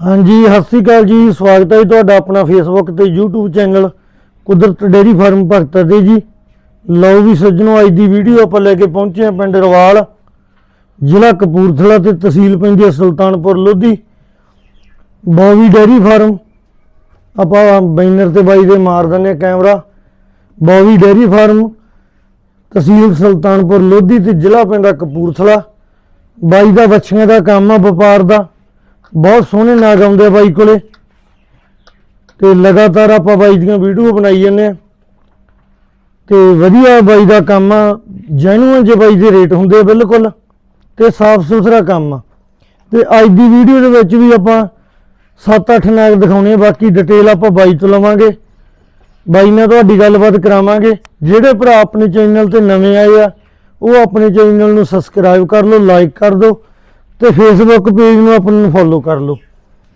ਹਾਂਜੀ, ਸਤਿ ਸ੍ਰੀ ਅਕਾਲ ਜੀ। ਸਵਾਗਤ ਹੈ ਜੀ ਤੁਹਾਡਾ ਆਪਣਾ ਫੇਸਬੁੱਕ ਤੇ YouTube channel Kudrat dairy farm Bhagta ਦੇ ਜੀ। ਲਓ ਵੀ ਸੱਜਣੋ, ਅੱਜ ਦੀ ਵੀਡੀਓ ਆਪਾਂ ਲੈ ਕੇ ਪਹੁੰਚੇ ਹਾਂ ਪਿੰਡ ਰਵਾਲ। ਜ਼ਿਲ੍ਹਾ ਕਪੂਰਥਲਾ ਤੇ ਤਹਿਸੀਲ ਪੈਂਦੀ ਹੈ Sultanpur, Lodhi. Bauvi dairy farm. ਆਪਾਂ ਬੈਨਰ ਤੇ ਬਾਈ ਦੇ ਮਾਰ ਦਿੰਦੇ ਹਾਂ camera. Bauvi dairy farm, tehsil Sultanpur, Lodhi ਤੇ ਜ਼ਿਲ੍ਹਾ ਪਿੰਡ ਕਪੂਰਥਲਾ। ਬਾਈ ਦਾ ਬੱਚਿਆਂ ਦਾ ਕੰਮ ਆ, ਵਪਾਰ ਦਾ। ਬਹੁਤ ਸੋਹਣੇ ਨਾਗ ਆਉਂਦੇ ਆ ਬਾਈ ਕੋਲੇ। ਤੇ ਲਗਾਤਾਰ ਆਪਾਂ ਬਾਈ ਦੀਆਂ ਵੀਡੀਓ ਬਣਾਈ ਜਾਂਦੇ ਆ। ਤੇ ਵਧੀਆ ਬਾਈ ਦਾ ਕੰਮ ਆ। ਜੈਨੂਅਨ ਜੇ ਬਾਈ ਦੇ ਰੇਟ ਹੁੰਦੇ ਆ ਬਿਲਕੁਲ। ਤੇ ਸਾਫ਼ ਸੁਥਰਾ ਕੰਮ ਆ। ਤੇ ਅੱਜ ਦੀ ਵੀਡੀਓ ਦੇ ਵਿੱਚ ਵੀ ਆਪਾਂ 7-8 ਨਾਗ ਦਿਖਾਉਣੇ ਆ। ਬਾਕੀ ਡਿਟੇਲ ਆਪਾਂ ਬਾਈ ਤੋਂ ਲਵਾਂਗੇ। ਬਾਈ ਨਾਲ ਤੁਹਾਡੀ ਗੱਲਬਾਤ ਕਰਾਵਾਂਗੇ। ਜਿਹੜੇ ਭਰਾ ਆਪਣੇ ਚੈਨਲ ਤੇ ਨਵੇਂ ਆਏ ਆ, ਉਹ ਆਪਣੇ ਚੈਨਲ ਨੂੰ ਸਬਸਕ੍ਰਾਈਬ ਕਰ ਲਓ ਲਾਈਕ ਕਰ ਦਿਓ। ਤੇ ਫੇਸਬੁੱਕ ਪੇਜ ਨੂੰ ਆਪਣੇ ਨੂੰ ਫੋਲੋ ਕਰ ਲਓ।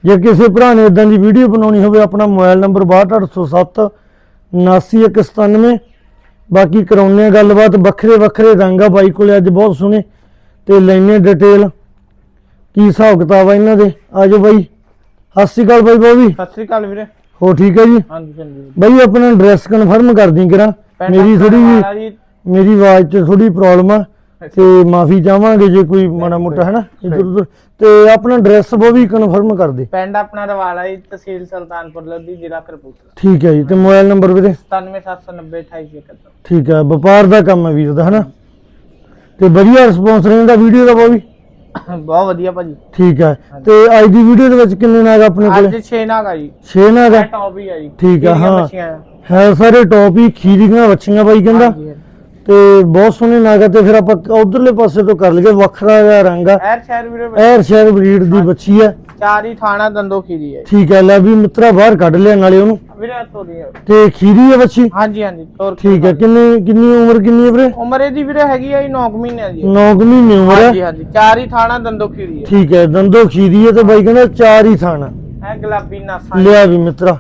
ਜੇ ਕਿਸੇ ਭਰਾ ਨੇ ਇਦਾਂ ਦੀ ਵੀਡੀਓ ਬਣਾਉਣੀ ਹੋਵੇ ਆਪਣਾ ਮੋਬਾਈਲ ਨੰਬਰ 62807 79197 ਬਾਕੀ ਕਰਾਉਣੇ ਆ ਗੱਲਬਾਤ ਵੱਖਰੇ ਵੱਖਰੇ ਰੰਗ ਆ ਬਾਈ ਕੋਲੇ ਅੱਜ ਬਹੁਤ ਸੋਹਣੇ ਤੇ ਲੈਣੇ ਡਿਟੇਲ ਕੀ ਹਿਸਾਬ ਕਿਤਾਬ ਆ ਇਹਨਾਂ ਦੇ? ਆਜੋ ਬਾਈ। ਸਤਿ ਸ਼੍ਰੀ ਅਕਾਲ ਬਾਈ ਬਾਬੀ ਸਤਿ ਸ੍ਰੀ ਅਕਾਲ ਵੀਰੇ। ਹੋ ਠੀਕ ਹੈ ਜੀ? ਹਾਂਜੀ ਹਾਂਜੀ। ਬਾਈ ਆਪਣਾ ਐਡਰੈਸ ਕਨਫਰਮ ਕਰ ਦੀ ਕਰਾਂ ਮੇਰੀ ਥੋੜੀ ਜੀ ਮੇਰੀ ਆਵਾਜ਼ 'ਚ ਥੋੜੀ ਪ੍ਰੋਬਲਮ ਆ। ਤੇ ਮਾਫੀ ਚਾਹਾਂਗੇ ਜੇ ਕੋਈ ਮਾੜਾ ਮੋਟਾ ਹੈ ਨਾ ਇੱਧਰ ਉੱਧਰ। ਤੇ ਆਪਣਾ ਐਡਰੈਸ ਉਹ ਵੀ ਕਨਫਰਮ ਕਰ ਦੇ। ਪਿੰਡ ਆਪਣਾ ਰਵਾਲਾ ਜੀ ਤਹਿਸੀਲ ਸੁਲਤਾਨਪੁਰ ਲੋਧੀ ਜ਼ਿਲ੍ਹਾ ਕਰਪੂਰਥਲਾ ਠੀਕ ਹੈ ਜੀ ਤੇ ਮੋਬਾਈਲ ਨੰਬਰ ਵੀਰੇ? 97790 2871 ਠੀਕ ਹੈ ਵਪਾਰ ਦਾ ਕੰਮ ਹੈ ਵੀਰ ਦਾ ਹਨਾ? ਤੇ ਵਧੀਆ ਰਿਸਪੌਂਸ ਰਹਿੰਦਾ ਵੀਡੀਓ ਦਾ ਵੀ? ਬਹੁਤ ਵਧੀਆ ਭਾਜੀ। ਠੀਕ ਹੈ ਤੇ ਅੱਜ ਦੀ ਵੀਡੀਓ ਦੇ ਵਿੱਚ ਕਿੰਨੇ ਨਾਗ ਆਪਣੇ ਅੱਜ ਕੋਲੇ 6 ਨਾਗ ਆ ਜੀ। 6 ਨਾਗ ਟੌਪ ਹੀ ਆ ਜੀ। ਠੀਕ ਹਾਂ। ਆ? ਹੈ ਸਾਰੇ ਟੌਪ ਹੀ ਖੀਰੀਆਂ ਵੱਛੀਆਂ ਬਾਈ ਕਹਿੰਦਾ। ਤੇ ਬਹੁਤ ਸੋਹਣੇ ਨਾਗ ਆ ਤੇ ਫਿਰ ਆਪਾਂ ਉਧਰਲੇ ਪਾਸੇ ਤੋਂ ਕਰ ਲਈਏ ਵੱਖਰਾ ਜਿਹਾ ਰੰਗ ਆ। ਐਰ ਸ਼ਹਿਰ ਵੀਰੇ ਐਰ ਸ਼ਹਿਰ ਬਰੀਡ ਦੀ ਬੱਚੀ ਆ। ਚਾਰ ਹੀ ਥਾਣਾ ਦੰਦੋ ਖੀਰੀ ਹੈ ਜੀ। ਠੀਕ ਹੈ ਲੈ ਵੀ ਮਿੱਤਰਾ ਬਾਹਰ ਕੱਢ ਲਿਆ ਨਾਲੇ ਉਹਨੂੰ। ਵੀਰੇ ਹੈ। ਤੇ ਖੀਰੀ ਹੈ ਬੱਚੀ ਹਾਂਜੀ ਹਾਂਜੀ ਤੋਰ ਠੀਕ ਹੈ ਕਿੰਨੀ ਕਿੰਨੀ ਉਮਰ ਕਿੰਨੀ ਹੈ ਵੀਰੇ? ਉਮਰ ਇਹਦੀ ਵੀਰੇ ਹੈਗੀ ਆ ਜੀ 9 ਮਹੀਨਿਆਂ ਦੀ 9 ਮਹੀਨੇ ਉਮਰ ਹਾਂਜੀ ਹੈ? ਹਾਂਜੀ ਚਾਰ ਹੀ ਥਾਣਾ ਦੰਦੋ ਖੀਰੀ ਹੈ। ਠੀਕ ਹੈ ਦੰਦੋ ਖੀਰੀ ਹੈ ਤੇ ਬਾਈ ਕਹਿੰਦਾ ਚਾਰ ਹੀ ਥਾਣਾ। ਇਹ ਗੁਲਾਬੀ ਨਾਸਾਂ। ਲਿਆ ਵੀ ਮਿੱਤਰਾ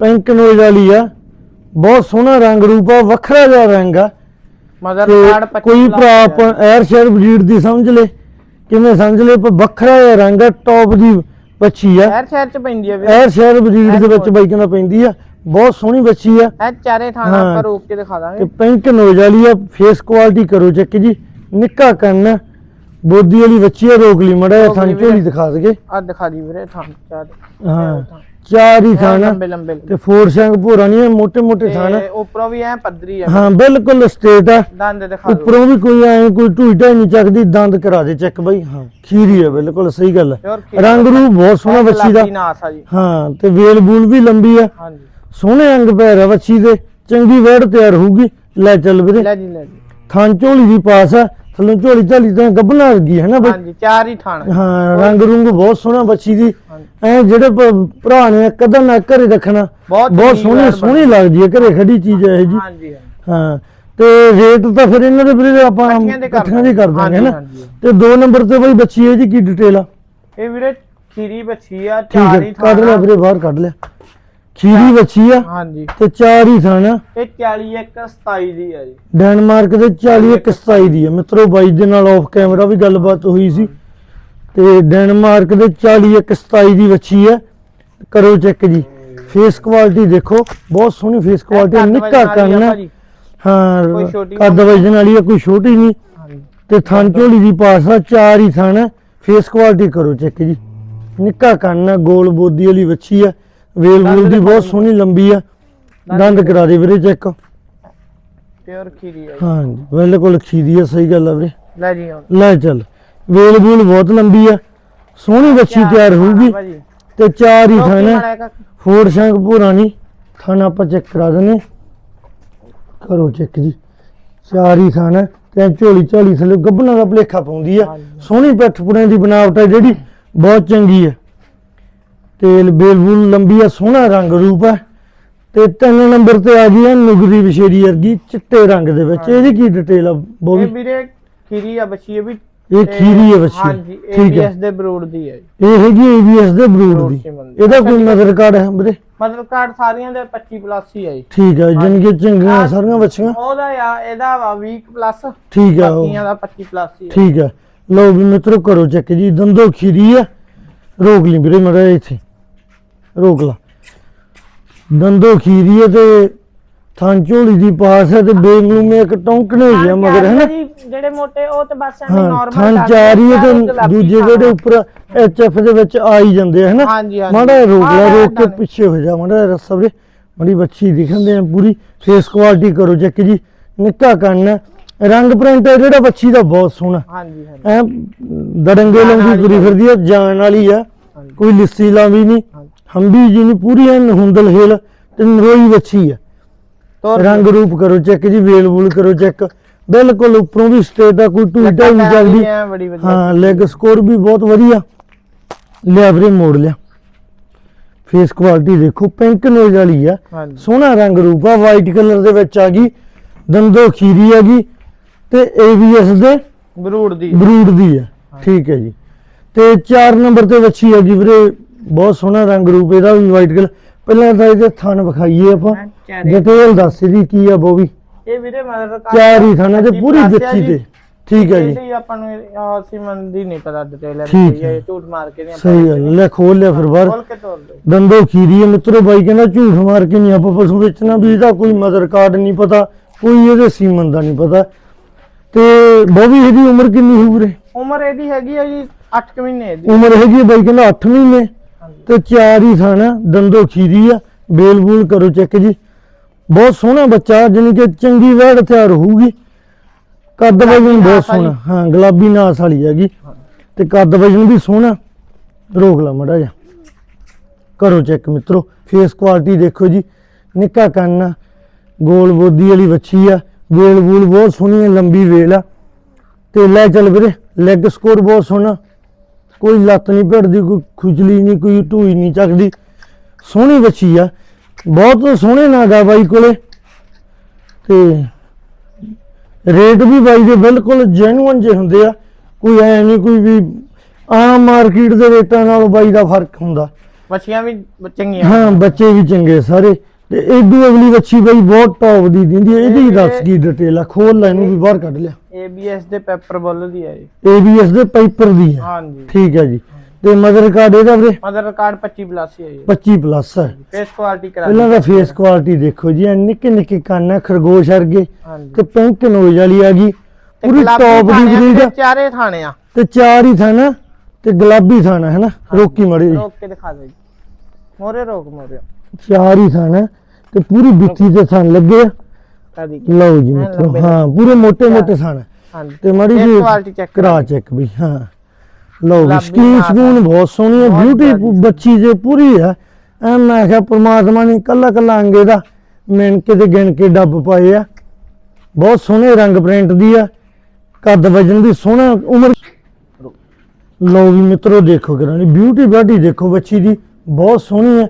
ਪਿੰਕ ਨੋਜ਼ ਵਾਲੀ ਆ। ਬਹੁਤ ਸੋਹਣਾ ਰੰਗ ਰੂਪ ਆ ਵੱਖਰਾ ਜਿਹਾ ਰੰਗ ਆ। ਤੇ ਕਾਰਡ 25 ਕੋਈ ਭਰਾ। ਆਪਾਂ ਐਰ ਸ਼ੇਰ ਬਰੀਡ ਦੀ ਸਮਝ ਲੈ। ਕਿਵੇਂ ਸਮਝ ਲੈ ਪਰ ਵੱਖਰਾ ਜਿਹਾ ਰੰਗ ਆ ਟੌਪ ਦੀ ਬੱਚੀ ਆ। ਐਰ ਸ਼ਹਿਰ ਚ ਪੈਂਦੀ ਵੀਰੇ। ਐਰ ਸ਼ੇਰ ਬਰੀਡ ਦੇ ਵਿੱਚ ਬਹੁਤ- ਬਾਈ ਕਹਿੰਦਾ ਪੈਂਦੀ ਆ। ਬਹੁਤ ਸੋਹਣੀ ਬੱਚੀ ਆ। ਇਹ ਚਾਰੇ ਥਾਣਾ ਹਾਂ। ਆਪਾਂ ਰੋਕ ਕੇ ਦਿਖਾ ਤੇ ਦਾਂਗੇ ਪਿੰਕ ਨੋਜ਼ ਵਾਲੀ ਆ ਫੇਸ ਕੁਆਲਿਟੀ ਕਰੋ ਚੈੱਕ ਜੀ। ਨਿੱਕਾ ਕੰਨ ਬੋਦੀ ਵਾਲੀ ਬੱਚੀ ਆ ਰੋਕ ਲਈ ਮੜਾ ਰੋਕ ਲਈ ਥਾਂ ਝੋਲੀ। ਦਿਖਾ ਦਗੇ ਆ ਦਿਖਾ ਦੀ ਵੀਰੇ ਥਾਂ ਚਾਰ ਹਾਂ। ਚਾਰ ਹੀ ਥਾਂ ਲੰਬੇ ਲੰਬੇ ਤੇ ਫੋਰ ਸ਼ੰਗ ਭੋਰਾ ਨਹੀਂ ਮੋਟੇ ਮੋਟੇ ਥਾਂ ਤੇ ਉੱਪਰੋਂ ਵੀ ਐ ਪੱਧਰੀ ਆ। ਹਾਂ ਬਿਲਕੁਲ ਸਟੇਟ ਆ। ਦੰਦ ਦਿਖਾ ਦੋ ਉੱਪਰੋਂ ਵੀ ਕੋਈ ਐ ਕੋਈ ਢੂਈਟਾ ਨਹੀਂ ਚੱਕਦੀ ਦੰਦ ਕਰਾ ਦੇ ਚੈੱਕ ਬਾਈ। ਹਾਂ ਖੀਰੀ ਹੈ ਬਿਲਕੁਲ ਸਹੀ ਗੱਲ ਹੈ ਪਿਓਰ। ਰੰਗ ਰੂਪ ਬਹੁਤ ਸੋਹਣਾ ਬੱਚੀ ਦਾ। ਆ ਜੀ। ਹਾਂ ਤੇ ਵੇਲ ਬੂਲ ਵੀ ਲੰਬੀ ਆ। ਹਾਂਜੀ। ਸੋਹਣੇ ਅੰਗ ਪੈਰ ਆ ਬੱਚੀ ਦੇ। ਚੰਗੀ ਵੜ ਤਿਆਰ ਹੋਊਗੀ। ਲੈ ਚੱਲ ਵੀਰੇ। ਲੈ ਜੀ ਲੈ ਜੀ। ਥਾਂ ਝੋਲੀ ਦੀ ਪਾਸ ਆ। ਥੱਲੋਂ ਝੋਲੀ ਝਾਲੀ ਤਾਂ ਗੱਬਣਾ ਲੱਗੀ ਹੈ ਨਾ ਬਈ? ਹਾਂਜੀ ਚਾਰ ਹੀ ਥਾਣ। ਹਾਂ ਰੰਗ ਰੂੰਗ ਬਹੁਤ ਸੋਹਣਾ ਬੱਚੀ ਦੀ। ਐ ਜਿਹੜੇ ਭ- ਭਰਾ ਨੇ ਕਦਰ ਨਾ ਘਰੇ ਰੱਖਣਾ ਬਹੁਤ ਬਹੁਤ ਚੰਗੀ ਸੋਹਣੀ ਵੈੜ ਸੋਹਣੀ ਲੱਗਦੀ ਹੈ ਘਰੇ ਖੜੀ ਚੀਜ਼ ਹੈ ਜੀ। ਹਾਂਜੀ ਹਾਂਜੀ। ਹਾਂ ਤੇ ਰੇਟ ਤਾਂ ਫਿਰ ਇਹਨਾਂ ਦੇ ਵੀਰੇ ਆਪਾਂ ਇਕੱਠੀਆਂ ਦੇ ਕਰ ਇਕੱਠੀਆਂ ਦੀ ਕਰ ਦਾਂਗੇ ਹਾਂਜੀ, ਹੈ ਨਾ? ਹਾਂਜੀ। ਤੇ ਦੋ ਨੰਬਰ ਤੇ ਬਈ ਬੱਚੀ ਹੈ ਜੀ ਕੀ ਡਿਟੇਲ ਆ? ਇਹ ਵੀਰੇ ਖੀਰੀ ਬੱਚੀ ਆ ਠੀਕ ਚਾਰ ਹੈ ਹੀ ਕੱਢ ਲਿਆ ਥਾਣਾ ਵੀਰੇ ਬਾਹਰ ਕੱਢ ਲਿਆ। ਖੀਰੀ ਬੱਚੀ ਆ? ਹਾਂਜੀ। ਤੇ ਚਾਰ ਹੀ ਥਾਣਾ ਇਹ 41 ਇੱਕ 27 ਦੀ ਆ ਜੀ। ਡੈਨਮਾਰਕ ਦੇ 40 ਇੱਕ 27 ਦੀ ਹੈ ਮਿੱਤਰੋ ਬਾਈ ਦੇ ਨਾਲ ਆਫ ਕੈਮਰਾ ਵੀ ਗੱਲਬਾਤ ਹੋਈ ਸੀ। ਤੇ ਡੈਨਮਾਰਕ ਦੇ 40 ਇੱਕ 27 ਦੀ ਬੱਚੀ ਹੈ ਕਰੋ ਚੈੱਕ ਜੀ। ਫੇਸ ਕੁਆਲਿਟੀ ਦੇਖੋ। ਬਹੁਤ ਸੋਹਣੀ ਫੇਸ ਕੁਆਲਿਟੀ ਨਿੱਕਾ ਆ ਕੰਨ ਹੈ। ਭਾਜੀ। ਹਾਂ ਕੋਈ ਛੋਟੀ ਕੱਦ ਵਜਨ ਵਾਲੀ ਹੈ ਕੋਈ ਛੋਟੀ ਨਹੀਂ। ਹਾਂਜੀ। ਤੇ ਥਾਂ ਝੋਲੀ ਦੀ ਪਾਸਾ ਚਾਰ ਹੀ ਥਾਂ ਹੈ ਫੇਸ ਕੁਆਲਿਟੀ ਕਰੋ ਚੈੱਕ ਜੀ। ਨਿੱਕਾ ਕੰਨ ਹੈ ਗੋਲ ਬੋਦੀ ਵਾਲੀ ਵੱਛੀ ਹੈ ਵੇਲ ਵੂਲ ਦੀ ਬਹੁਤ। ਸੋਹਣੀ ਲੰਬੀ ਆ। ਦੰਦ ਕਰਾ ਦੇ ਵੀਰੇ ਚੈੱਕ। ਪਿਓਰ ਖੀਰੀ ਆ। ਹਾਂਜੀ ਬਿਲਕੁਲ ਖੀਦੀ ਹੈ ਸਹੀ ਗੱਲ ਆ ਵੀਰੇ। ਲੈ ਜੀ ਹੁਣ। ਲੈ ਚੱਲ। ਵੇਲ ਬੂਲ ਬਹੁਤ ਲੰਬੀ ਆ। ਸੋਹਣੀ ਬੱਚੀ ਤਿਆਰ ਥਾਣਾ ਹੋਊਗੀ। ਤੇ ਚਾਰ ਹੀ ਰੋਕੀ ਥਾਂ ਮਾੜਾ ਜਿਹਾ। ਫੋਰ ਸ਼ੰਕ ਪੁਰਾਣੀ ਥਾਣਾ ਆਪਾਂ ਚੈੱਕ ਕਰਾ ਦਿੰਨੇ ਕਰੋ ਚੈੱਕ ਜੀ। ਚਾਰ ਹੀ ਥਾਂ ਹੈ। ਤੇ ਝੋਲੀ ਝੋਲੀ ਥੱਲੇ ਗੱਬਣਾ ਦਾ ਭਲੇਖਾ ਪਾਉਂਦੀ ਆ। ਸੋਹਣੀ ਪਿੱਠ ਪੁੜੇ ਦੀ ਬਣਾਵਟ ਹੈ ਜਿਹੜੀ। ਬਹੁਤ ਚੰਗੀ ਹੈ ਤੇ ਬੇਲ ਬੂਲ ਲੰਬੀ ਆ ਸੋਹਣਾ ਰੰਗ ਰੂਪ ਹੈ ਤੇ ਤਿੰਨ ਨੰਬਰ ਤੇ ਆ ਗਈ ਹੈ ਨੁਗਰੀ ਵਿਸ਼ੇਰੀ ਵਰਗੀ ਚਿੱਟੇ ਰੰਗ ਦੇ ਵਿੱਚ। ਇਹਦੀ ਕੀ ਡਿਟੇਲ ਆ ਇਹ ਬੋਬੀ ਵੀਰੇ ਖੀਰੀ ਆ ਬੱਚੀ ਇਹ ਵੀ। ਇਹ ਖੀਰੀ ਹੈ ਬੱਚੀ ਹਾਂਜੀ ਠੀਕ ਹੈ ABS ਦੇ ਬਰੂਡ ਦੀ ਹੈ ਜੀ। ਇਹ ਹੈਗੀ ਏਬੀਐਸ ਦੇ ਬਰੂਡ ਦੀ। ਇਹਦਾ ਕੋਈ ਨਜ਼ਰ ਕਾਰਡ ਹੈ ਵੀਰੇ? ਮਤਲਬ ਕਾਰਡ ਸਾਰੀਆਂ ਦੇ 25 ਪਲੱਸ ਹੀ ਹੈ ਜੀ। ਠੀਕ ਹੈ ਜਾਣੀ ਕਿ ਚੰਗੀਆਂ ਸਾਰੀਆਂ ਬੱਚੀਆਂ ਉਹਦਾ ਆ ਇਹਦਾ ਵਾ 20 ਪਲੱਸ ਠੀਕ ਹੈ ਉਹ। ਬਾਕੀਆਂ ਦਾ 25 ਪਲੱਸ ਹੀ ਹੈ ਠੀਕ ਹੈ ਲਓ ਵੀ ਮਿੱਤਰੋ ਕਰੋ ਚੈੱਕ ਜੀ। ਦੰਦੋ ਖੀਰੀ ਆ। ਰੋਕ ਲਈ ਵੀਰੇ ਮੜਾ ਇੱਥੇ। ਰੋਕ ਲਾ। ਦੰਦੋ ਖੀਰੀ ਹੈ ਤੇ ਥਾਂ ਝੋਲੀ ਦੀ ਪਾਸ ਹੈ ਤੇ ਬੇਗਲੂਮੇ ਇੱਕ ਟੌਂਕਣੇ ਹੀ ਆ ਮਗਰ ਹੈ ਨਾ ਜਿਹੜੇ ਮੋਟੇ ਉਹ ਤੇ ਬਸ ਐਵੇਂ ਨਾਰਮਲ ਥਾਂ ਚਾਰ ਹੀ ਹੈ ਤੇ ਦੂਜੇ ਜਿਹੜੇ ਉੱਪਰ ਐਚਐਫ ਦੇ ਵਿੱਚ ਆ ਹੀ ਜਾਂਦੇ ਹੈ ਨਾ ਮਾੜਾ ਜਿਹਾ ਰੋਕ ਲੈ ਰੋਕ ਕੇ। ਪਿੱਛੇ ਹੋ ਜਾ ਮਾੜਾ ਜਿਹਾ ਰਸਾ ਵੀਰੇ। ਬੜੀ ਬੱਚੀ ਦਿਖਣਦੇ ਆ ਪੂਰੀ। ਫੇਸ ਕੁਆਲਿਟੀ ਕਰੋ ਚੈੱਕ ਜੀ। ਨਿੱਕਾ ਕੰਨ। ਰੰਗ ਪ੍ਰਿੰਟ ਹੈ ਜਿਹੜਾ ਬੱਚੀ ਦਾ ਬਹੁਤ ਸੋਹਣਾ। ਹਾਂਜੀ ਹਾਂਜੀ। ਐ ਦੜੰਗੇ ਲੰਗੀ ਤੁਰੀ ਹੈ। ਫਿਰਦੀ ਹੈ ਜਾਣ ਵਾਲੀ ਆ। ਕੋਈ ਲਿੱਸੀ ਲਾਵੀ ਨਹੀਂ। ਹਾਂਜੀ। ਹੰਬੀ ਜੀ ਨਹੀਂ ਪੂਰੀ ਐਨ ਹੁੰਦਲ ਹਿਲ ਤੇ ਨਰੋਈ ਬੱਚੀ ਆ। ਤੋਰ ਰੰਗ ਰੂਪ ਕਰੋ ਚੈੱਕ ਜੀ ਵੇਲ ਵੂਲ ਕਰੋ ਚੈੱਕ। ਬਿਲਕੁਲ ਉੱਪਰੋਂ ਵੀ ਸਟੇਟ ਆ ਕੋਈ ਟੂਟਾ ਨਹੀਂ ਚੱਲਦੀ। ਹੈ ਲੈਗ ਸਕੋਰ ਵੀ ਬਹੁਤ ਵਧੀਆ। ਲਿਆ ਵੀਰੇ ਮੋੜ ਲਿਆ। ਫੇਸ ਕੁਆਲਿਟੀ ਦੇਖੋ ਪਿੰਕ ਨੋਜ਼ ਵਾਲੀ ਆ। ਸੋਹਣਾ ਰੰਗ ਰੂਪ ਆ ਵਾਈਟ ਕਲਰ ਦੇ ਵਿੱਚ ਆ ਗਈ। ਦੰਦੋ ਖੀਰੀ ਆ ਗਈ ਤੇ ABS ਦੇ ਬਰੂਡ ਦੀ। ਬਰੀਡ ਦੀ ਹੈ। ਠੀਕ ਹੈ ਜੀ। ਤੇ 4 ਨੰਬਰ ਤੇ ਵੱਛੀ ਹੈ ਜੀ ਵੀਰੇ। ਬਹੁਤ ਸੋਹਣਾ ਰੰਗ ਰੂਪ ਇਹਦਾ ਵੀ ਵਾਈਟ ਕਲਰ ਪਹਿਲਾਂ ਤਾਂ ਇਹਦੇ ਥਣ ਵਿਖਾਈਏ ਆਪਾਂ। ਚਾਰੇ। ਡਿਟੇਲ ਦੱਸ ਇਹਦੀ ਕੀ ਆ ਬੋਬੀ ਇਹ ਵੀਰੇ ਮਦਰ ਚਾਰ ਹੀ ਥਾਣਾ ਤੇ ਪੂਰੀ ਦਿੱਤੀ ਤੇ। ਠੀਕ ਹੈ ਜੀ। ਇਹਦੀ ਆਪਾਂ ਨੂੰ ਆਸੀ ਮਨ ਦੀ ਨਹੀਂ ਪਤਾ ਡਿਟੇਲ ਠੀਕ ਹੈ। ਹੈ ਝੂਠ ਮਾਰ ਕੇ ਨਹੀਂ ਸਹੀ ਗੱਲ ਲੈ ਖੋਲ ਲਿਆ ਫਿਰ ਬਾਹਰ। ਖੋਲ ਕੇ ਤੋੜ ਦੇ ਦੰਦੋ ਖੀਰੀ ਹੈ ਮਿੱਤਰੋ ਬਾਈ ਕਹਿੰਦਾ ਝੂਠ ਮਾਰ ਕੇ ਨਹੀਂ ਆਪਾਂ ਪਸ਼ੂ ਵੇਚਣਾ ਵੀ ਇਹਦਾ ਕੋਈ ਮਦਰ ਕਾਰਡ ਨਹੀਂ ਪਤਾ ਕੋਈ ਇਹਦੇ ਸੀਮਨ ਦਾ ਨਹੀਂ ਪਤਾ। ਤੇ ਬੋਬੀ ਇਹਦੀ ਉਮਰ ਕਿੰਨੀ ਹੋਊ ਵੀਰੇ? ਉਮਰ ਇਹਦੀ ਹੈਗੀ ਹੈ ਜੀ 8 ਮਹੀਨੇ ਦੀ। ਉਮਰ ਹੈਗੀ ਹੈ ਬਾਈ ਕਹਿੰਦਾ 8 ਮਹੀਨੇ। ਤੇ ਚਾਰ ਹੀ ਥਾਣਾ ਦੰਦੋ ਖੀਰੀ ਆ ਬੇਲ ਬੂਲ ਕਰੋ ਚੈੱਕ ਜੀ। ਬਹੁਤ ਸੋਹਣਾ ਬੱਚਾ ਜਾਣੀ ਕਿ ਚੰਗੀ ਵੈੜ ਤਿਆਰ ਹੋਊਗੀ। ਕੱਦ ਵਜਨ ਬਹੁਤ ਸੋਹਣਾ ਹਾਂ ਗੁਲਾਬੀ ਨਾਸ ਵਾਲੀ ਹੈਗੀ। ਤੇ ਕੱਦ ਵਜਨ ਵੀ ਸੋਹਣਾ। ਰੋਕ ਲਾ ਮੜਾ ਜਾ ਕਰੋ ਚੈੱਕ ਮਿੱਤਰੋ ਫੇਸ ਕੁਆਲਿਟੀ ਦੇਖੋ ਜੀ। ਨਿੱਕਾ ਕੰਨ ਆ, ਗੋਲ ਬੋਦੀ ਵਾਲੀ ਵੱਛੀ ਆ ਵੇਲ ਬੂਲ ਬਹੁਤ ਸੋਹਣੀ ਹੈ ਲੰਬੀ ਵੇਲ ਆ। ਤੇ ਲੈ ਚੱਲ ਵੀਰੇ ਲੈਗ ਸਕੋਰ ਬਹੁਤ ਸੋਹਣਾ। ਕੋਈ ਲੱਤ ਨਹੀਂ ਭਿੜਦੀ ਕੋਈ ਖੁਜਲੀ ਨਹੀਂ ਕੋਈ ਢੂਈ ਨਹੀਂ ਚੱਕਦੀ। ਸੋਹਣੀ ਬੱਚੀ ਆ। ਬਹੁਤ ਸੋਹਣੇ ਨਾਗਾ ਬਾਈ ਕੋਲੇ। ਤੇ ਰੇਟ ਵੀ ਬਾਈ ਦੇ ਬਿਲਕੁਲ ਜੈਨੂਅਨ ਜੇ ਹੁੰਦੇ ਆ। ਕੋਈ ਐ ਨਹੀਂ ਕੋਈ ਵੀ ਆਮ ਮਾਰਕੀਟ ਦੇ ਰੇਟਾਂ ਨਾਲੋਂ ਬਾਈ ਦਾ ਫ਼ਰਕ ਹੁੰਦਾ। ਮੱਛੀਆਂ ਵੀ ਚੰਗੀਆਂ। ਹਾਂ ਬੱਚੇ ਵੀ ਚੰਗੇ ਸਾਰੇ। ਤੇ ਇਦੋਂ ਅਗਲੀ ਬੱਚੀ ਬਾਈ ਬਹੁਤ ਟੌਪ ਦੀ ਦਿੰਦੀ ਹੈ ਇਹਦੀ ਦੱਸ ਕੀ ਡਿਟੇਲ ਆ? ਖੋਲ ਲੈ ਇਹਨੂੰ ਵੀ ਬਾਹਰ ਕੱਢ ਲਿਆ। ABS ਦੇ ਪੇਪਰ ਬੁੱਲ ਦੀ ਹੈ ਜੀ। ABS ਦੇ ਪਾਈਪਰ ਦੀ ਹੈ ਹਾਂਜੀ। ਠੀਕ ਹੈ ਜੀ। ਤੇ ਮਦਰ ਕਾਰਡ ਇਹਦਾ ਵੀਰੇ? ਮਦਰ ਕਾਰਡ 25 ਪਲੱਸ ਹੀ ਜੀ। 25 ਪਲੱਸ ਹੈ ਫੇਸ ਕੁਆਲਿਟੀ ਕਰਾ ਪਹਿਲਾਂ ਤਾਂ ਫੇਸ ਕੁਆਲਿਟੀ ਦੇਖੋ ਜੀ ਐਨ ਨਿੱਕੇ ਨਿੱਕੇ ਕੰਨ ਹੈ ਖਰਗੋਸ਼ ਵਰਗੇ। ਤੇ ਪਿੰਕ ਨੋਜ਼ ਵਾਲੀ ਆ ਗਈ। ਪੂਰੀ ਟੌਪ ਦੀ ਬਰੀਡ ਚਾਰੇ ਥਾਣੇ ਆ। ਤੇ ਚਾਰ ਹੀ ਥਾਣਾ ਤੇ ਗੁਲਾਬੀ ਥਾਣਾ ਹੈ ਨਾ? ਰੋਕੀ ਮੜੀ ਰੋਕ ਕੇ ਦਿਖਾ ਦੇ ਮੋਰੇ ਰੋਕ ਮੋਰੇ। ਚਾਰ ਹੀ ਥਾਣਾ। ਤੇ ਪੂਰੀ ਗੁੱਥੀ ਤੇ ਸਣ ਲੱਗੇ ਆ। ਲਓ ਜੀ ਮਿੱਤਰੋ ਹਾਂ ਪੂਰੇ ਮੋٹے ਮੋٹے ਸਣ ਤੇ ਮਾੜੀ ਜੀ ਕਰਾ ਚੈੱਕ ਵੀ ਹਾਂ। ਲਓ ਸਕੀਨ ਸਕੂਨ ਬਹੁਤ ਸੋਹਣੀ ਹੈ ਬਿਊਟੀ ਬੱਚੀ ਜੇ ਪੂਰੀ ਹੈ ਐ ਮੈਂ ਕਿਹਾ ਪ੍ਰਮਾਤਮਾ ਨੇ ਕੱਲਾ ਕੱਲਾ ਅੰਗੇ ਦਾ ਮਿਣਕੇ ਤੇ ਗਿਣ ਕੇ ਡੱਬ ਪਾਏ ਆ। ਬਹੁਤ ਸੋਹਣੇ ਰੰਗ ਪ੍ਰਿੰਟ ਦੀ ਆ। ਕੱਦ ਵਜਨ ਦੀ ਸੋਹਣਾ ਉਮਰ ਲਓ ਵੀ ਮਿੱਤਰੋ ਦੇਖੋ ਕਰਾਣੀ ਬਿਊਟੀ ਬਾਡੀ ਦੇਖੋ ਬੱਚੀ ਦੀ ਬਹੁਤ ਸੋਹਣੀ ਹੈ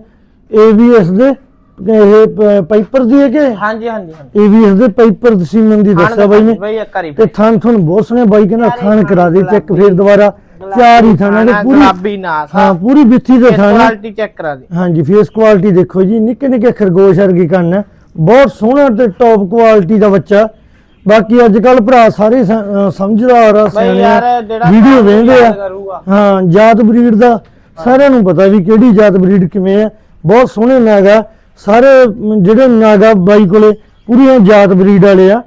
ਇਹ ਵੀ ਇਸ ਦੇ ਇਹ ਪਾਈਪਰ ਦੀ ਹੈ ਕਿ? ਹਾਂਜੀ ਹਾਂਜੀ ਹਾਂਜੀ। ਏਵੀਐਸ ਦੇ ਪਾਈਪਰ ਸੀਮਨ ਦੀ ਦੱਸਿਆ ਬਾਈ ਨੇ। ਬਈ ਇੱਕ ਵਾਰੀ ਤੇ ਥਣ ਥਣ ਬਹੁਤ ਸੋਹਣੇ ਬਾਈ ਕਹਿੰਦਾ ਥਣ ਕਰਾ ਦੇ ਚੈੱਕ। ਫੇਰ ਦੁਬਾਰਾ। ਚਾਰ ਹੀ ਥਾਣਾ ਦੇ ਪੂਰੀ ਗੁਲਾਬੀ ਨਾਸ ਹਾਂ ਪੂਰੀ ਬਿੱਥੀ ਦੇ ਥਾਣਾ ਕੁਆਲਿਟੀ ਚੈੱਕ ਕਰਾ ਦੇ। ਹਾਂਜੀ ਫੇਸ ਕੁਆਲਿਟੀ ਦੇਖੋ ਜੀ ਨਿੱਕੇ ਨਿੱਕੇ ਖਰਗੋਸ਼ ਵਰਗੇ ਕੰਨ ਹੈ। ਬਹੁਤ ਸੋਹਣਾ ਤੇ ਟੌਪ ਕੁਆਲਿਟੀ ਦਾ ਬੱਚਾ। ਬਾਕੀ ਅੱਜ ਕੱਲ ਭਰਾ ਸਾਰੇ ਸ- ਅਹ ਸਮਝਦਾਰ ਆ ਬਈ ਸਿਆਣੇ ਯਾਰ ਆ ਜਿਹੜਾ ਵੀਡੀਓ ਵੇਖਦੇ ਆ। ਕਰੂਗਾ। ਹਾਂ ਜਾਤ ਬਰੀਡ ਦਾ ਸਾਰਿਆਂ ਨੂੰ ਪਤਾ ਵੀ ਕਿਹੜੀ ਜਾਤ ਬਰੀਡ ਕਿਵੇਂ ਆ ਬਹੁਤ ਸੋਹਣੇ ਨਾਗਾ ਸਾਰੇ ਜਿਹੜੇ ਨਾਗਾ ਬਾਈ ਕੋਲੇ ਪੂਰੀਆਂ ਜਾਤ ਬਰੀਡ ਵਾਲੇ ਆ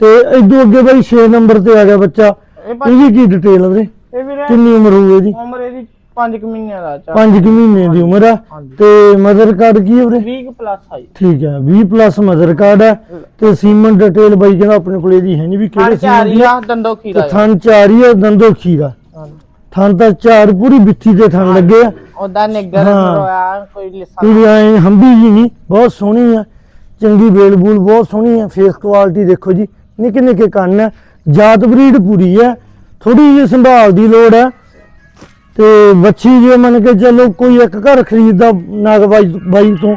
ਤੇ ਇਦੋਂ ਅੱਗੇ ਬਾਈ 6 ਨੰਬਰ ਤੇ ਆ ਗਿਆ ਬੱਚਾ। ਇਹਦੀ ਕੀ ਡਿਟੇਲ ਆ ਵੀਰੇ? ਇਹ ਵੀਰੇ ਕਿੰਨੀ ਉਮਰ ਹੋਊ ਇਹਦੀ? ਉਮਰ ਇਹਦੀ 5 ਮਹੀਨਿਆਂ ਦਾ ਚਾ 5 ਮਹੀਨੇ ਦੀ ਉਮਰ ਆ। ਤੇ ਮਦਰ ਕਾਰਡ ਕੀ ਹੈ ਵੀਰੇ? 20 ਪਲੱਸ ਆਈ ਠੀਕ ਹੈ 20 ਪਲੱਸ ਮਦਰ ਕਾਰਡ ਹੈ ਤੇ ਸੀਮਨ ਡਿਟੇਲ ਬਾਈ ਕਹਿੰਦਾ ਆਪਣੇ ਕੋਲ ਇਹਦੀ ਹੈ ਨਹੀਂ ਵੀ ਕਿਹੜੇ ਸੀਮਨ ਦੀ ਆ। ਦੰਦੋ ਤੇ ਖੀਰਾ ਥਣ ਚਾਰੀ ਹੈ ਦੰਦੋ ਖੀਰਾ। ਥਣ ਤਾਂ ਚਾਰ ਪੂਰੀ ਬਿੱਥੀ ਦੇ ਥਣ ਲੱਗੇ ਆ। ਉਹਦਾ ਨਿੱਗਰ ਹਾਂ। ਰੋਇਆ ਕੋਈ ਲਿਸਾ ਪੂਰੀ ਐ ਹੰਬੀ ਜੀ ਨਹੀਂ ਬਹੁਤ ਸੋਹਣੀ ਆ ਚੰਗੀ ਬੇਲ ਬੂਲ ਬਹੁਤ ਸੋਹਣੀ ਆ ਫੇਸ ਕੁਆਲਿਟੀ ਦੇਖੋ ਜੀ ਨਿੱਕੇ ਨਿੱਕੇ ਕੰਨ ਆ ਜਾਤ ਬਰੀਡ ਪੂਰੀ ਹੈ ਥੋੜੀ ਜਿਹੀ ਸੰਭਾਲ ਦੀ ਲੋੜ ਹੈ ਤੇ ਵੱਛੀ ਜੇ ਮੰਨ ਕੇ ਚੱਲੋ ਕੋਈ ਇੱਕ ਘਰ ਖਰੀਦਦਾ ਨਾਗ ਬਾਈ ਬਾਈ ਤੋਂ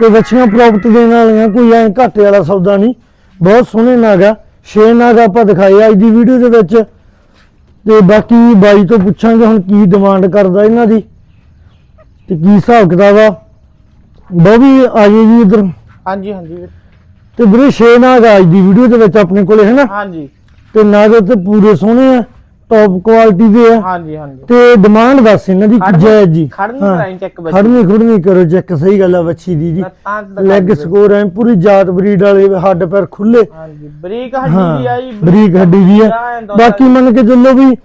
ਤੇ ਵੱਛੀਆਂ ਪ੍ਰਾਪਤ ਦੇਣ ਵਾਲੀਆਂ ਕੋਈ ਐ ਘਾਟੇ ਵਾਲਾ ਸੌਦਾ ਨਹੀਂ ਬਹੁਤ ਸੋਹਣੇ ਨਾਗ ਆ ਛੇ ਨਾਗ ਆਪਾਂ ਦਿਖਾਏ ਅੱਜ ਦੀ ਵੀਡੀਓ ਦੇ ਵਿੱਚ। ਤੇ ਬਾਕੀ ਬਾਈ ਤੋਂ ਪੁੱਛਾਂਗੇ ਹੁਣ ਕੀ ਡਿਮਾਂਡ ਕਰਦਾ ਇਹਨਾਂ ਦੀ। ਤੇ ਕੀ ਹਿਸਾਬ ਕਿਤਾਬ ਆ? ਬੋਬੀ ਆ ਜੀ ਜੀ ਇਧਰ। ਹਾਂਜੀ ਹਾਂਜੀ। ਵੀਰ। ਤੇ ਵੀਰੇ ਛੇ ਨਾਗ ਆ ਅੱਜ ਦੀ ਵੀਡੀਓ ਦੇ ਵਿੱਚ ਆਪਣੇ ਕੋਲੇ ਹੈ ਨਾ? ਹਾਂਜੀ। ਤੇ ਨਾਗ ਤੇ ਪੂਰੇ ਸੋਹਣੇ ਆ ਟੌਪ ਕੁਆਲਿਟੀ ਦੇ ਆ। ਹਾਂਜੀ ਹਾਂਜੀ। ਤੇ ਡਿਮਾਂਡ ਦੱਸ ਇਹਨਾਂ ਦੀ ਖੜਨੀ- ਜਾਇਜ਼ ਜੀ? ਖੜਨੀ ਹਾਂ। ਕਰਾਈ ਚੈੱਕ ਬੱਚੀ। ਖੜਨੀ ਖੁੜਨੀ ਕਰੋ ਚੈੱਕ ਸਹੀ ਗੱਲ ਆ ਬੱਚੀ ਦੀ ਜੀ। ਲੱਤਾਂ ਲੈਗ। ਸਕੋਰ ਐ ਪੂਰੀ ਜਾਤ ਬਰੀਡ ਵਾਲੇ ਹੱਡ ਪੈਰ ਖੁੱਲੇ ਹਾਂਜੀ ਬਰੀਕ ਹੱਡੀ ਦੀ ਆ ਜੀ। ਹਾਂ ਬਰੀਕ ਹੱਡੀ ਦੀ ਆ। ਐਂ ਬਾਕੀ ਮੰਨ ਕੇ ਚੱਲੋ ਵੀ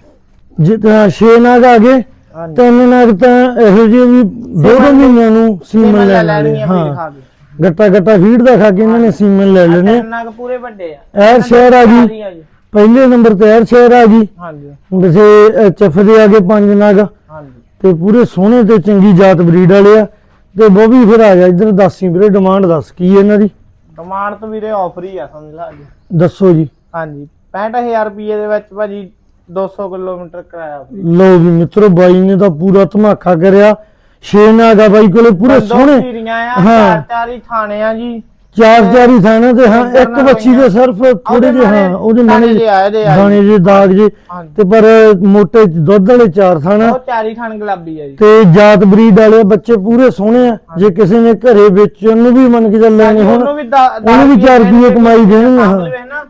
ਜਿੱਦਾਂ 6 ਨਾਗ ਆ ਗਏ ਹਾਂਜੀ। ਤਿੰਨ ਨਾਗ ਤਾਂ ਇਹੋ ਜਿਹੇ ਵੀ ਦੋ ਦੋ ਮਹੀਨਿਆਂ ਨੂੰ ਸੀਮਨ ਲੈ ਲੈਣੇ ਹਾਂ। ਕੇ ਗੱਟਾ ਗੱਟਾ ਫੀਡ ਦਾ ਖਾ ਕੇ ਇਹਨਾਂ ਨੇ ਸੀਮਨ ਲੈ ਲੈਣੇ। ਤਿੰਨ ਨਗ ਪੂਰੇ ਵੱਡੇ ਆ। ਐਰ ਸ਼ਹਿਰ ਆ ਗਈ। ਪਹਿਲੇ ਨੰਬਰ ਤੇ ਐਰ ਸ਼ਹਿਰ ਆ ਗਈ। ਹਾਂਜੀ। ਵੈਸੇ ਐਚਐਫ ਦੇ ਆ ਗਏ ਪੰਜ ਨਾਗ। ਹਾਂਜੀ। ਤੇ ਪੂਰੇ ਸੋਹਣੇ ਤੇ ਚੰਗੀ ਜਾਤ ਬਰੀਡ ਵਾਲੇ ਆ। ਤੇ ਬੋਬੀ ਫਿਰ ਆ ਗਿਆ ਇੱਧਰ ਦੱਸੀ ਵੀਰੇ ਡਿਮਾਂਡ ਦੱਸ ਕੀ ਹੈ ਇਹਨਾਂ ਦੀ? ਡਿਮਾਂਡ ਤੋਂ ਵੀਰੇ ਆਫਰ ਹੀ ਆ ਸਮਝ ਲਾ ਜੀ। ਦੱਸੋ ਜੀ। ਹਾਂਜੀ। 65000 ਰੁਪਏ ਦੇ ਵਿੱਚ ਭਾਜੀ 200 ਕਿਲੋਮੀਟਰ ਕਰਾਇਆ ਲਓ ਵੀ ਮਿੱਤਰੋ ਬਾਈ ਨੇ ਤਾਂ ਪੂਰਾ ਧਮਾਕਾ ਕਰਿਆ। ਛੇ ਨਾਗਾ ਬਾਈ ਕੋਲੇ ਪੂਰੇ ਸੋਹਣੇ। ਸੀਰੀਆਂ ਆ। ਚਾਰ ਚਾਰ ਹੀ ਥਾਣੇ ਆ ਜੀ। ਚਾਰ ਚਾਰ ਥਾਣੇ ਤੇ ਹਾਂ ਇੱਕ ਬੱਚੀ ਦੇ। ਸਿਰਫ ਥੋੜੇ ਜਿਹੇ ਹਾਂ ਉਹਦੇ ਦਾਣੇ ਨਾਲੇ ਦੇ। ਦਾਣੇ ਜੇ ਦਾਗ ਜੇ ਤੇ ਪਰ ਮੋਟੇ ਦੁੱਧ ਵਾਲੇ ਚਾਰ ਥਾਣਾ। ਉਹ ਚਾਰੀ ਥਾਣ ਗੁਲਾਬੀ ਆ ਜੀ। ਤੇ ਜਾਤ ਬਰੀਡ ਵਾਲੇ ਬੱਚੇ ਪੂਰੇ ਸੋਹਣੇ ਆ। ਜੇ ਕਿਸੇ ਨੇ ਘਰੇ ਵੇਚਣ ਨੂੰ ਵੀ ਮੰਨ ਕੇ ਚੱਲਾਂਗੇ ਹੁਣ ਉਹਨੂੰ ਵੀ ਦਾ- ਉਹਨੂੰ ਚਾਰ ਰੁਪਏ ਕਮਾਈ ਦੇਣਗੇ,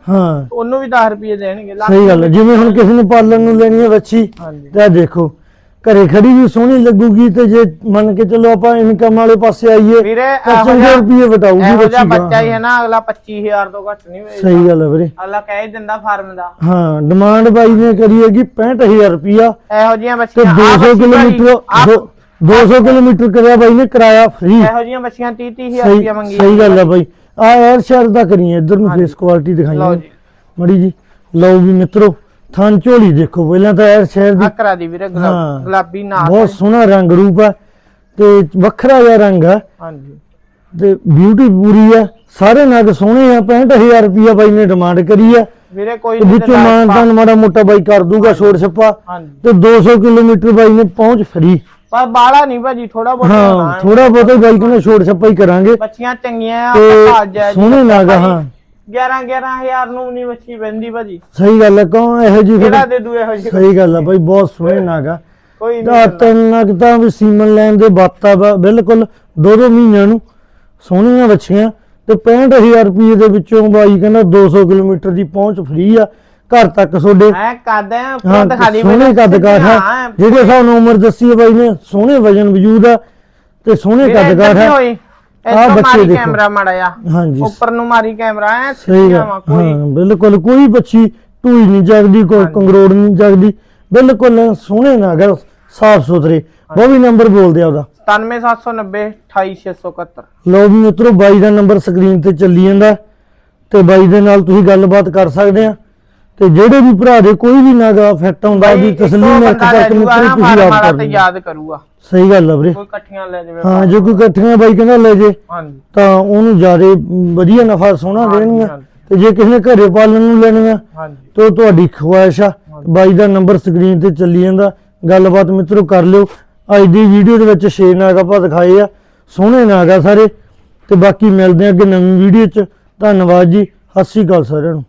ਹਾਂ। ਉਹਨੂੰ ਵੀ 10 ਰੁਪਏ ਦੇਣਗੇ ਸਹੀ ਗੱਲ ਜਿਵੇਂ ਹੁਣ ਕਿਸੇ ਨੇ ਪਾਲਣ ਨੂੰ ਲੈਣੀ ਹੈ ਬੱਚੀ ਤਾਂ ਦੇਖੋ। ਘਰੇ ਖੜੀ ਵੀ ਸੋਹਣੀ ਲੱਗੂਗੀ ਤੇ ਜੇ ਮੰਨ ਕੇ ਚੱਲੋ ਆਪਾਂ ਇਨਕਮ ਵਾਲੇ ਪਾਸੇ ਆਈਏ ਵੀਰੇ ਤਾਂ ਇਹੋ ਚੰਗੇ ਜਿਹਾ ਰੁਪਏ ਵਟਾਊਗੀ ਇਹੋ ਜਿਹਾ ਬੱਚੀ ਬੱਚਾ ਹੀ। ਹੈ ਨਾ ਅਗਲਾ 25000 ਤੋਂ ਘੱਟ ਨਹੀਂ ਵੇਚਦਾ ਸਹੀ ਗੱਲ ਹੈ ਵੀਰੇ। ਅਗਲਾ ਕਹਿ ਹੀ ਦਿੰਦਾ ਫਾਰਮ ਦਾ। ਹਾਂ ਡਿਮਾਂਡ ਬਾਈ ਨੇ ਕਰੀ ਹੈਗੀ 65000 ਰੁਪਿਆ ਇਹੋ ਜਿਹੀਆਂ ਤੇ ਬੱਚੀਆਂ ਆਹ 200 ਬੱਚੀ ਭਾਜੀ, ਕਿਲੋਮੀਟਰ ਆਹ- ਦੋ- 200 ਕਿਲੋਮੀਟਰ ਕਰਿਆ ਬਾਈ ਨੇ ਕਿਰਾਇਆ ਫ੍ਰੀ ਇਹੋ ਜਿਹੀਆਂ ਬੱਚੀਆਂ 30 30000 ਸਹੀ ਰੁਪਏ ਮੰਗੀ ਸਹੀ ਗੱਲ ਹੈ ਬਾਈ। ਆ ਐਰ ਸ਼ਹਿਰ ਦਾ ਕਰੀਏ ਇਧਰ ਨੂੰ। ਫੇਸ ਕੁਆਲਿਟੀ ਲਓ ਦਿਖਾਈਏ ਜੀ। ਮੜੀ ਜੀ ਲਓ ਵੀ ਮਿੱਤਰੋ। ਥਾਂ ਝੋਲੀ ਦੇਖੋ ਪਹਿਲਾਂ ਤਾਂ ਐਰ ਸ਼ਹਿਰ ਦੀ ਆ ਕਰਾ ਦੀ ਵੀਰੇ ਹਾਂ। ਗੁਲਾਬ- ਨਾਲ ਬਹੁਤ ਸੋਹਣਾ ਰੰਗ ਰੂਪ ਹੈ ਤੇ ਵੱਖਰਾ ਜਿਹਾ ਰੰਗ ਹੈ। ਹਾਂਜੀ। ਤੇ ਬਿਊਟੀ ਪੂਰੀ ਹੈ। ਸਾਰੇ ਨਗ ਸੋਹਣੇ ਆ 65000 ਰੁਪਿਆ ਬਾਈ ਨੇ ਡਿਮਾਂਡ ਕਰੀ ਹੈ। ਵੀਰੇ ਕੋਈ ਤੇ ਨੀ ਵਿੱਚੋਂ ਦਿੰਦਾ ਮਾਨਤਾਨ ਮਾੜਾ ਮੋਟਾ ਬਾਈ ਕਰ ਦੂਗਾ ਛੋੜ ਛੱਪਾ। ਹਾਂਜੀ। ਤੇ 200 ਕਿਲੋਮੀਟਰ ਬਾਈ ਨੇ ਪਹੁੰਚ ਫਰੀ। ਪਰ ਬਾਲਾ ਨਹੀਂ ਭਾਜੀ ਥੋੜਾ ਬਹੁਤ ਹਾਂ ਥੋੜਾ ਬਹੁਤਾ ਬਾਈ ਕਹਿੰਦਾ ਛੋੜ ਛੱਪਾ ਹੀ ਕਰਾਂਗੇ। ਬੱਚੀਆਂ ਚੰਗੀਆਂ ਆ ਤੇ ਭਾਜ ਹੈ ਸੋਹਣੇ ਨਗ ਆ, ਹਾਂ। 11 11000 ਨੂੰ ਨਹੀਂ ਬੱਚੀ ਬੰਦੀ ਭਾਜੀ। ਸਹੀ ਗੱਲ ਹੈ ਕੌਣ ਇਹੋ ਜੀ ਕਿਹੜਾ ਦੇ ਦੂ ਇਹੋ ਜਿਹੀ? ਸਹੀ ਗੱਲ ਹੈ ਬਾਈ ਬਹੁਤ ਸੋਹਣੇ ਨਗ ਕੋਈ ਨਹੀਂ ਤਿੰਨ ਤਾਂ ਵੀ ਸੀਮਨ ਲੈਣ ਦੇ ਬਾਤਾ ਬਿਲਕੁਲ ਦੋ ਦੋ ਮਹੀਨਿਆਂ ਨੂੰ ਸੋਹਣੀਆਂ ਬੱਚੀਆਂ ਤੇ 65000 ਰੁਪਏ ਦੇ ਵਿੱਚੋਂ ਬਾਈ ਕਹਿੰਦਾ 200 ਕਿਲੋਮੀਟਰ ਦੀ ਪਹੁੰਚ ਫ੍ਰੀ ਆ ਘਰ ਤੱਕ ਤੁਹਾਡੇ। ਮੈਂ ਕਰਦੇ ਆ ਹਾਂ ਫੋਨ ਦਿਖਾ ਦੀ ਸੋਹਣੇ ਕੱਦ ਕਾਠ ਆ ਜਿਹੜੇ ਸਾਨੂੰ ਉਮਰ ਦੱਸੀ ਹੈ ਬਾਈ ਨੇ ਸੋਹਣੇ ਵਜਨ ਵਜੂਦ ਆ ਤੇ ਸੋਹਣੇ ਕੱਦ ਕਾਠ ਆ ਬੱਚੇ ਦੇਖੋ। ਕੈਮਰਾ ਮਾੜਾ ਆ ਹਾਂਜੀ। ਉੱਪਰ ਨੂੰ ਮਾਰੀ ਕੈਮਰਾ ਐ ਸਹੀ ਵਾਂ, ਕੋਈ। ਹਾਂ ਬਿਲਕੁਲ ਕੋਈ ਬੱਚੀ ਟੂਈ ਨਹੀਂ ਜਗਦੀ ਕੋਈ। ਕੰਗਰੋੜ ਨਹੀਂ ਜਗਦੀ। ਬਿਲਕੁਲ ਸੋਹਣੇ ਨਾ ਅਗਰ ਸਾਫ਼ ਸੁਥਰੇ। ਉਹ ਵੀ ਨੰਬਰ ਬੋਲਦੇ ਆ ਉਹਦਾ। 97790 28671 ਲਓ ਵੀ ਮਿੱਤਰੋ ਬਾਈ ਦਾ ਨੰਬਰ ਸਕਰੀਨ ਤੇ ਚੱਲੀ ਜਾਂਦਾ। ਤੇ ਬਾਈ ਦੇ ਨਾਲ ਤੁਸੀਂ ਗੱਲਬਾਤ ਕਰ ਸਕਦੇ ਆ। ਤੇ ਜਿਹੜੇ ਵੀ ਭਰਾ ਦੇ ਕੋਈ ਵੀ ਨਾਗਾ ਫਿੱਟ ਹੁੰਦਾ ਉਹਦੀ ਤਸੱਲੀ ਨਾਲ ਤੱਕ ਮਿੱਤਰੋ ਤੁਸੀਂ ਯਾਦ ਕਰੂਗਾ। ਸਹੀ ਗੱਲ ਆ ਵੀਰੇ। ਕੋਈ ਇਕੱਠੀਆਂ ਲੈ ਜਾਵੇ ਹਾਂ ਜੇ ਕੋਈ ਇਕੱਠੀਆਂ ਬਾਈ ਕਹਿੰਦਾ ਲੈ ਜੇ ਹਾਂਜੀ। ਤਾਂ ਉਹਨੂੰ ਜ਼ਿਆਦਾ ਵਧੀਆ ਨਫਾ ਸੋਹਣਾ ਹਾਂਜੀ, ਦੇਣਗੀਆਂ। ਹਾਂਜੀ। ਤੇ ਜੇ ਕਿਸੇ ਨੇ ਘਰੇ ਪਾਲਣ ਨੂੰ ਲੈਣੀਆਂ ਹਾਂਜੀ। ਤੇ ਉਹ ਤੁਹਾਡੀ ਖੁਆਇਸ਼ ਆ। ਬਾਈ ਦਾ ਨੰਬਰ ਸਕਰੀਨ ਤੇ ਚੱਲੀ ਜਾਂਦਾ। ਗੱਲਬਾਤ ਮਿੱਤਰੋ ਕਰ ਲਿਓ। ਅੱਜ ਦੀ ਵੀਡੀਓ ਦੇ ਵਿੱਚ ਛੇ ਨਾਗ ਆਪਾਂ ਦਿਖਾਏ ਆ। ਸੋਹਣੇ ਨਾਗ ਆ ਸਾਰੇ। ਤੇ ਬਾਕੀ ਮਿਲਦੇ ਆ ਅੱਗੇ ਨਵੀਂ ਵੀਡੀਓ 'ਚ। ਧੰਨਵਾਦ ਜੀ। ਸਤਿ ਸ਼੍ਰੀ ਅਕਾਲ ਸਾਰਿਆਂ ਨੂੰ।